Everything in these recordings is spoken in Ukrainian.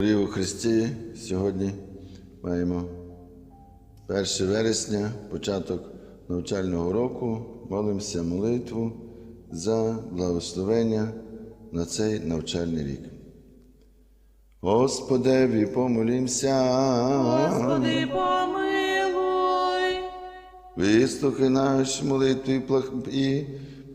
У Христі, сьогодні маємо 1 вересня, початок навчального року. Молимося молитву за благословення на цей навчальний рік. Господеві помолімся, Господи, помилуй, вислухай наші молитви і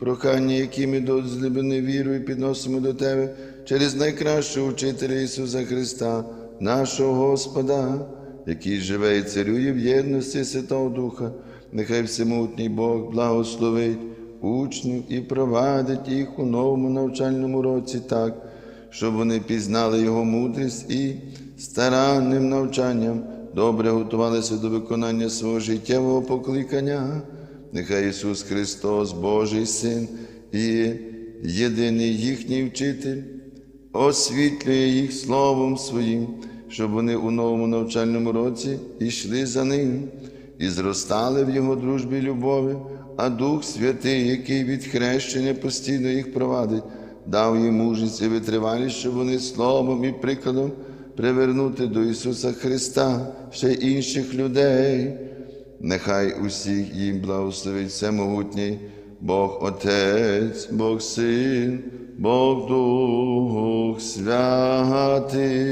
прохання, які ми до злюбленої вірою підносимо до Тебе через найкращого учителя Ісуса Христа, нашого Господа, який живе і царює в єдності Святого Духа, нехай всемутній Бог благословить учнів і провадить їх у новому навчальному році так, щоб вони пізнали Його мудрість і старанним навчанням добре готувалися до виконання свого життєвого покликання. Нехай Ісус Христос, Божий Син і єдиний їхній вчитель, освітлює їх Словом Своїм, щоб вони у новому навчальному році йшли за Ним і зростали в Його дружбі і любові, а Дух Святий, який від хрещення постійно їх провадить, дав їм мужність і витривалість, щоб вони словом і прикладом привернути до Ісуса Христа ще інших людей. Нехай усіх їм благословить всемогутній Бог Отець, Бог Син, Бог Дух Святий.